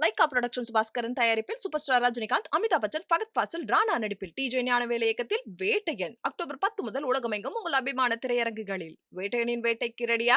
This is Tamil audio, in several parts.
லைகா புரொடக்ஷன்ஸ் பாஸ்கரன் தயாரிப்பில் சூப்பர் ஸ்டார் ரஜினிகாந்த் அமிதாப் பச்சன் ஃபகத் ஃபாசில் ராணா நடிப்பில் டிஜே ஞானவேல இயக்கத்தில் வேட்டையன். அக்டோபர் பத்து முதல் உலகமெங்கும் உங்கள் அபிமான திரையரங்குகளில். வேட்டையனின் வேட்டைக்கு ரெடியா.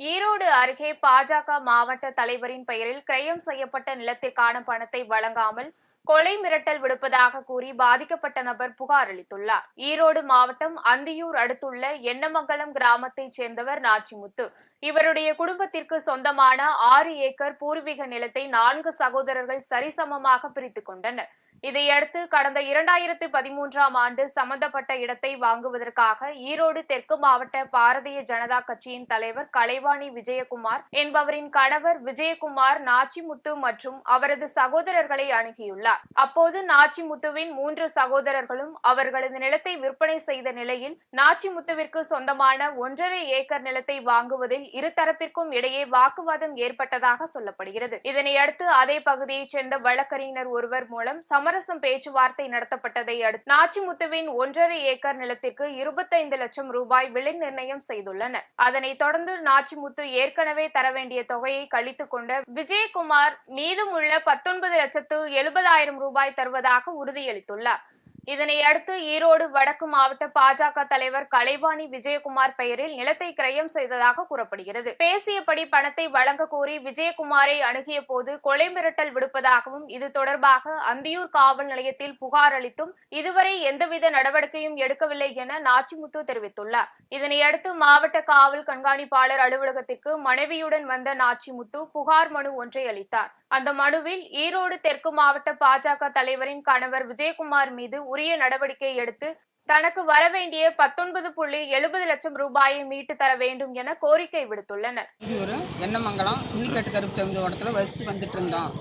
ஈரோடு அருகே பாஜக மாவட்ட தலைவரின் பெயரில் கிரயம் செய்யப்பட்ட நிலத்திற்கான பணத்தை வழங்காமல் கொலை மிரட்டல் விடுப்பதாக கூறி பாதிக்கப்பட்ட நபர் புகார் அளித்துள்ளார். ஈரோடு மாவட்டம் அந்தியூர் அடுத்துள்ள எண்ணமங்கலம் கிராமத்தைச் சேர்ந்தவர் நாச்சிமுத்து. இவருடைய குடும்பத்திற்கு சொந்தமான ஆறு ஏக்கர் பூர்வீக நிலத்தை நான்கு சகோதரர்கள் சரிசமமாக பிரித்துக் கொண்டனர். இதையடுத்து கடந்த இரண்டாயிரத்து பதிமூன்றாம் ஆண்டு சம்பந்தப்பட்ட இடத்தை வாங்குவதற்காக ஈரோடு தெற்கு மாவட்ட பாரதிய ஜனதா கட்சியின் தலைவர் கலைவாணி விஜயகுமார் என்பவரின் கணவர் விஜயகுமார் நாச்சிமுத்து மற்றும் அவரது சகோதரர்களை அணுகியுள்ளார். அப்போது நாச்சிமுத்துவின் மூன்று சகோதரர்களும் அவர்களது நிலத்தை விற்பனை செய்த நிலையில் நாச்சிமுத்துவிற்கு சொந்தமான ஒன்றரை ஏக்கர் நிலத்தை வாங்குவதில் இருதரப்பிற்கும் இடையே வாக்குவாதம் ஏற்பட்டதாக சொல்லப்படுகிறது. இதனையடுத்து அதே பகுதியைச் சேர்ந்த வழக்கறிஞர் ஒருவர் மூலம் சமரசம் பேச்சுவார்த்தை நடத்தப்பட்டதை அடுத்து நாச்சிமுத்துவின் ஒன்றரை ஏக்கர் நிலத்திற்கு இருபத்தைந்து லட்சம் ரூபாய் விலை நிர்ணயம் செய்துள்ளனர். அதனைத் தொடர்ந்து நாச்சிமுத்து ஏற்கனவே தர வேண்டிய தொகையை கழித்துக் கொண்ட விஜயகுமார் மீதமுள்ள பத்தொன்பது லட்சத்து எழுபதாயிரம் ரூபாய் தருவதாக உறுதியளித்துள்ளார். இதனையடுத்து ஈரோடு வடக்கு மாவட்ட பாஜக தலைவர் கலைவாணி விஜயகுமார் பெயரில் நிலத்தை கிரயம் செய்ததாக கூறப்படுகிறது. பேசியபடி பணத்தை வழங்க கோரி விஜயகுமாரை அணுகிய போது கொலை மிரட்டல் விடுப்பதாகவும் இது தொடர்பாக அந்தியூர் காவல் நிலையத்தில் புகார் அளித்தும் இதுவரை எந்தவித நடவடிக்கையும் எடுக்கவில்லை என நாச்சிமுத்து தெரிவித்துள்ளார். இதனையடுத்து மாவட்ட காவல் கண்காணிப்பாளர் அலுவலகத்திற்கு மனைவியுடன் வந்த நாச்சிமுத்து புகார் மனு ஒன்றை அளித்தார். அந்த மனுவில் ஈரோடு தெற்கு மாவட்ட பாஜக தலைவரின் கணவர் விஜயகுமார் மீது உரிய நடவடிக்கை எடுத்து தனக்கு வரவேண்டிய பத்தொன்பது புள்ளி எழுபது லட்சம் ரூபாயை மீட்டு தர வேண்டும் என கோரிக்கை விடுத்துள்ளனர். இது ஒரு எண்ணமங்கலம் புள்ளிக்கட்டு கருப்பு சமுத ஓட்டத்தில் வசித்து வந்துட்டு இருந்தோம்.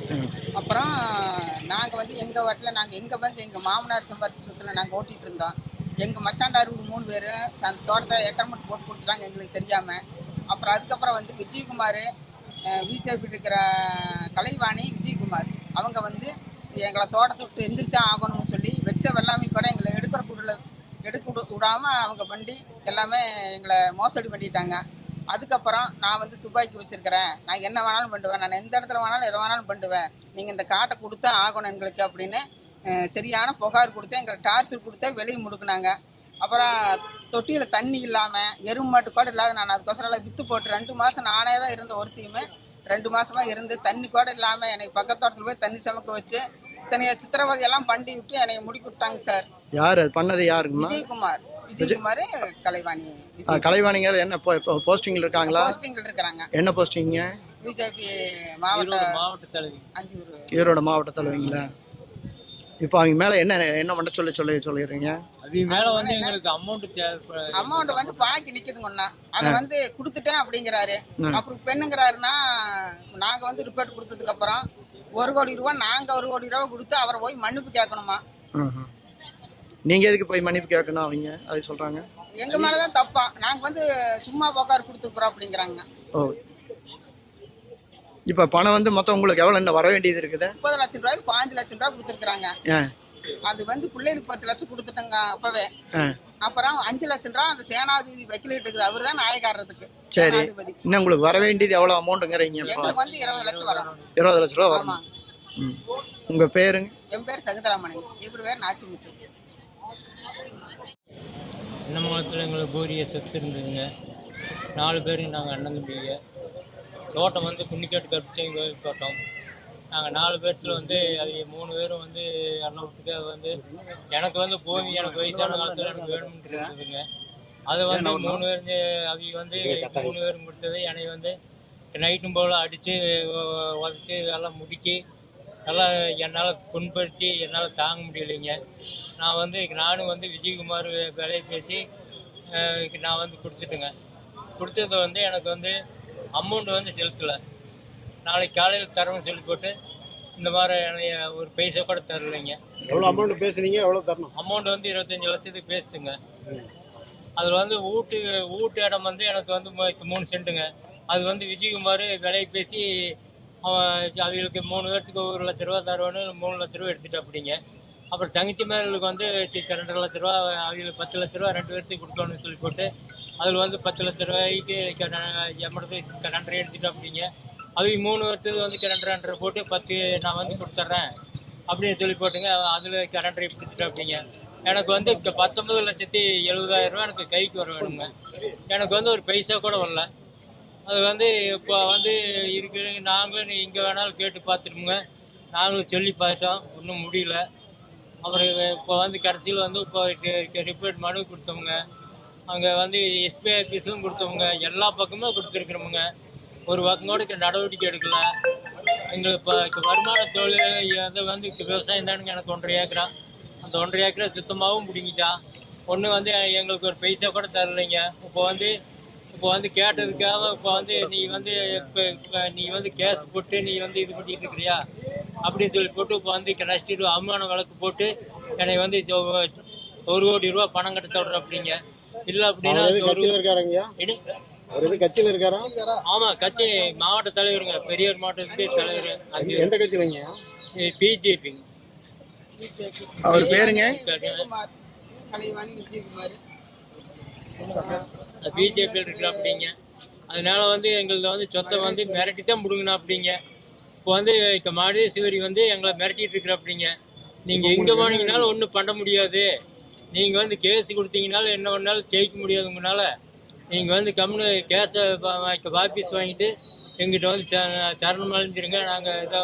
அப்புறம் நாங்கள் வந்து எங்கள் வாட்டில் நாங்கள் எங்கள் வந்து எங்கள் மாமனார் சம்பாரிசத்தில் நாங்கள் ஓட்டிகிட்டு இருந்தோம். எங்கள் மச்சாண்டார் ஒரு மூணு பேர் அந்த தோட்டத்தை ஏக்கரமெண்ட் போட்டு கொடுத்துட்டாங்க எங்களுக்கு தெரியாமல் அப்புறம் அதுக்கப்புறம் வந்து விஜயகுமார் பிஜேபி இருக்கிற கலைவாணி விஜயகுமார். அவங்க வந்து எங்களை தோட்டத்தை விட்டு எந்திரிச்சா ஆகணும்னு சொல்லி வச்ச வெள்ளாமை கூட எங்களை எடுக்கிற கூடல எடுக்க விடாமல் அவங்க வண்டி எல்லாமே எங்களை மோசடி பண்ணிட்டாங்க. அதுக்கப்புறம் நான் வந்து துப்பாக்கி வச்சிருக்கிறேன். நான் என்ன வேணாலும் பண்ணுவேன். நான் எந்த இடத்துல வேணாலும் எதை வேணாலும் பண்ணுவேன். நீங்கள் இந்த காட்டை கொடுத்தா ஆகணும் எங்களுக்கு அப்படின்னு சரியான புகார் கொடுத்து எங்களுக்கு டார்ச்சர் கொடுத்து வெளியே முடுக்குனாங்க. அப்புறம் தொட்டியில் தண்ணி இல்லாமல் எருமை மாட்டு கூட இல்லாத நான் அதுக்கோசரம் எல்லாம் விற்று போட்டு ரெண்டு மாதம் நானே தான் இருந்த ஒருத்தையுமே. ரெண்டு மாசமா இருந்து தண்ணி கூட இல்லாமல் எனக்கு பக்கத்தோட்டத்தில் போய் தண்ணி சமைக்க வச்சு இத்தனைய சித்திரவதை எல்லாம் பண்ணி விட்டு என்னை முடிக்க விட்டாங்க சார். யார்? அது பண்ணது யாருங்கம்மா? விஜயகுமார். விஜயகுமார் கலைவாணி. கலைவாணிங்க என்ன போஸ்டிங்கில் இருக்காங்களா? போஸ்டிங்கில் இருக்கிறாங்க. என்ன போஸ்டிங்க? பிஜேபி மாவட்ட மாவட்ட தலைவி. அஞ்சூர் ஈரோடு மாவட்ட தலைவங்களா? இப்போ அவங்க மேலே என்ன என்ன பண்ண சொல்லி சொல்லி சொல்லிடுறீங்க? மேல வந்து எங்களுக்கு அமௌண்ட் வந்து பாக்கி நிக்குதுங்கண்ணா அதை வந்து கொடுத்துட்டேன் அப்படிங்கிறாரு. அப்புறம் பெண்ணுங்கிறாருன்னா நாங்க வந்து ரிப்போர்ட் கொடுத்ததுக்கு அப்புறம் ஒரு கோடி ரூபா நாங்க ஒரு கோடி ரூபா கொடுத்து அவரை போய் மன்னிப்பு கேட்கணுமா. நீங்க எதுக்கு போய் மன்னிப்பு கேட்கணும் அவங்க? அதை சொல்றாங்க. எங்க மேலதான் தப்பா. நாங்க வந்து சும்மா புகார் கொடுத்துருக்குறோம் அப்படிங்கிறாங்க. ஓ. இப்போ பணம் வந்து மொத்தம் உங்களுக்கு எவ்வளோ இன்னும் வர வேண்டியது இருக்குது? முப்பது லட்சம் ரூபாய்க்கு பாஞ்சு லட்சம் ரூபாய் கொடுத்துருக்காங்க அது வந்து பிள்ளைகளுக்கு பத்து லட்சம் கொடுத்துட்டங்க அப்பவே. அப்புறம் அஞ்சு லட்சம் ரூபா அந்த சேனாதிபதி வக்கீலிட்டு இருக்குது. அவர் தான் நாயக்காரத்துக்கு சரி. இன்னும் உங்களுக்கு வர வேண்டியது எவ்வளோ அமௌண்ட்டுங்கிறீங்க எங்களுக்கு வந்து இருபது லட்சம் வரணும் இருபது லட்ச ரூபா வரணும் உங்கள் பேருங்க? என் பேர் சகுந்தராமணி இவர் பேர் நாச்சிமுத்து. இன்னமங்கலத்தில் எங்களுக்கு பூரிய சொத்து இருந்ததுங்க. நாலு பேரும் நாங்கள் அண்ணன் தம்பிங்க. தோட்டம் வந்து குன்னிக்காட்டு கருப்பிச்சை கோயில் தோட்டம். நாங்கள் நாலு பேர்த்துல வந்து அது மூணு பேரும் வந்து வீட்டுக்கு அது வந்து எனக்கு வந்து பூமி எனக்கு வயசான காலத்தில் எனக்கு வேணும்னு இருந்ததுங்க. அது வந்து மூணு பேர் அவங்க வந்து மூணு பேரும் கொடுத்தது என்னை வந்து நைட்டும் போல் அடித்து உதச்சி எல்லாம் முடுக்கி எல்லாம் என்னால் புண்படுத்தி என்னால் தாங்க முடியலைங்க. நான் வந்து நானும் வந்து விஜயகுமார் விலையை பேசி நான் வந்து கொடுத்துட்டேங்க. கொடுத்தது வந்து எனக்கு வந்து அமௌண்ட் வந்து செலுத்தலை. நாளைக்கு காலையில் தரவும் சொல்லி போட்டு இந்த மாதிரி என்னைய ஒரு பைசா கூட தரலைங்க. எவ்வளோ அமௌண்ட் பேசுனீங்க? எவ்வளோ தரணும்? அமௌண்ட் வந்து இருபத்தஞ்சி லட்சத்துக்கு பேசுங்க அதில் வந்து வீட்டு வீட்டு இடம் வந்து எனக்கு வந்து மூணு சென்ட்டுங்க. அது வந்து விஜயகுமார் விலையை பேசி அவன் அவங்களுக்கு மூணு பேர்த்துக்கு ஒரு லட்ச ரூபா தருவான்னு மூணு லட்ச ரூபா எடுத்துட்டு அப்படிங்க அப்புறம் தங்கச்சி மேலுக்கு வந்து ரெண்டரை லட்ச ரூபா அவங்களுக்கு பத்து லட்ச ரூபா ரெண்டு பேர்த்துக்கு கொடுக்கணும்னு சொல்லி போட்டு அதில் வந்து பத்து லட்ச ரூபாய்க்கு எம்மடத்து ரெண்டரை எடுத்துட்டு அப்படிங்க அவங்க மூணு வருஷத்துக்கு வந்து ரெண்டு ரெண்டரை போட்டு பத்து நான் வந்து கொடுத்துட்றேன். அப்படின்னு சொல்லி போட்டுங்க அதில் கரண்டரை பிடிச்சிட்டு அப்படிங்க எனக்கு வந்து இப்போ பத்தொன்பது லட்சத்தி எழுபதாயிரம் ரூபா எனக்கு கைக்கு வர வேணுங்க. எனக்கு வந்து ஒரு பைசா கூட வரல. அது வந்து இப்போ வந்து இருக்கு நாங்களும் இங்கே வேணாலும் கேட்டு பார்த்துருவோங்க. நாங்களும் சொல்லி பார்த்தோம் ஒன்றும் முடியல. அப்புறம் இப்போ வந்து கடைசியில் வந்து இப்போ ரிப்போர்ட் மனு கொடுத்தவங்க. அங்கே வந்து எஸ்பிஐ ஆஃபீஸும் கொடுத்தவங்க எல்லா பக்கமும் கொடுத்துருக்குறோமுங்க ஒரு பக்கம் கூட நடவடிக்கை எடுக்கல. எங்களுக்கு இப்போ இப்போ வருமான தொழில் அதை வந்து இப்ப விவசாயம் தானுங்க எனக்கு ஒன்றரை ஏக்கரா. அந்த ஒன்றரை ஏக்கரை சுத்தமாகவும் பிடிங்கிட்டான் ஒன்று வந்து எங்களுக்கு ஒரு பைசா கூட தரலைங்க. இப்போ வந்து இப்போ வந்து கேட்டதுக்காக இப்போ வந்து நீ வந்து இப்போ நீ வந்து கேஸ் போட்டு நீ வந்து இது பண்ணிட்டு இருக்கிறியா? அப்படின்னு சொல்லி போட்டு இப்போ வந்து நஷ்டிட்டு அவமான வழக்கு போட்டு என்னை வந்து ஒரு கோடி ரூபா பணம் கட்ட சொல்கிற அப்படிங்க. இல்லை அப்படின்னா அவர் எது கட்சியில இருக்காரா? ஆமா கட்சி மாவட்ட தலைவருங்க. பெரியார் மாவட்டத்துக்கு தலைவர். எந்த- கட்சியிலங்கய்யா பிஜேபி. அவர் பேருங்க? விஜயகுமார் கலைவாணி விஜயகுமார் பிஜேபியில் இருக்கிற அப்படிங்க அதனால வந்து எங்களுக்கு வந்து சொத்தை வந்து மிரட்டி தான் முடுங்கணும் அப்படிங்க இப்போ வந்து இப்போ மாடேஸ்வரி வந்து எங்களை மிரட்டிட்டு இருக்கிற அப்படிங்க நீங்கள் எங்கே போனீங்கனாலும் ஒன்றும் பண்ண முடியாது. நீங்கள் வந்து கேஸ் கொடுத்தீங்கனாலும் என்ன பண்ணாலும் ஜெயிக்க முடியாது உங்களால் நீங்கள் வந்து கம்னு கேஸை வாபீஸ் வாங்கிட்டு எங்கிட்ட வந்து ச- சரணம் அழிஞ்சிருங்க நாங்கள் இதை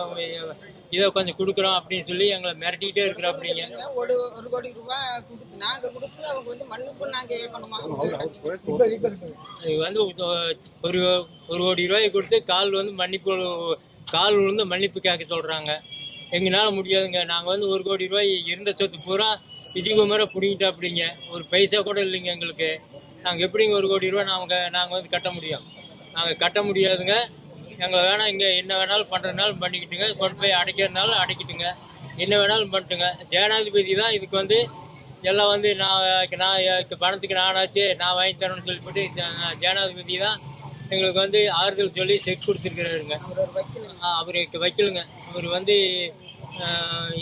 இதை கொஞ்சம் கொடுக்குறோம் அப்படின்னு சொல்லி எங்களை மிரட்டிக்கிட்டே இருக்கிற அப்படிங்க ஒரு ஒரு கோடி ரூபாய் கொடுத்து நாங்க கொடுத்து அவங்க வந்து மண்ணுக்கு நாங்க கேட்கணுமா? இது வந்து ஒரு ஒரு கோடி ரூபாய் கொடுத்து கால் வந்து மன்னிப்பு கால் விழுந்து மன்னிப்பு கேட்க சொல்கிறாங்க எங்களால் முடியாதுங்க. நாங்கள் வந்து ஒரு கோடி ரூபாய் இருந்த சொத்து பூரா விஜயகுமாரை பிடிங்கிட்டா அப்படிங்க ஒரு பைசா கூட இல்லைங்க எங்களுக்கு. நாங்கள் எப்படிங்க ஒரு கோடி ரூபா நாங்கள் நாங்கள் வந்து கட்ட முடியும்? நாங்கள் கட்ட முடியாதுங்க. எங்களை வேணால் இங்கே என்ன வேணாலும் பண்ணுறதுனாலும் பண்ணிக்கிட்டுங்க. கொண்டு போய் அடைக்கிறதுனாலும் அடைக்கிட்டுங்க. என்ன வேணாலும் பண்ணிட்டுங்க ஜனாதிபதி தான் இதுக்கு வந்து எல்லாம் வந்து நான் நான் பணத்துக்கு நானாச்சு நான் வாங்கி தரேன்னு சொல்லிட்டு ஜனாதிபதி தான் எங்களுக்கு வந்து ஆறுதல் சொல்லி செக் கொடுத்துருக்குறாருங்க. அவருக்கு வைக்கலுங்க. அவர் வந்து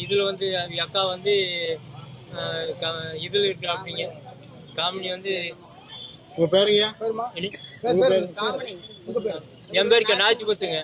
இதில் வந்து அக்கா வந்து இதில் இருக்கிறாப்பிங்க காமினி வந்து உங்க? காமனி என் பேருக்கு நாச்சு பத்துங்க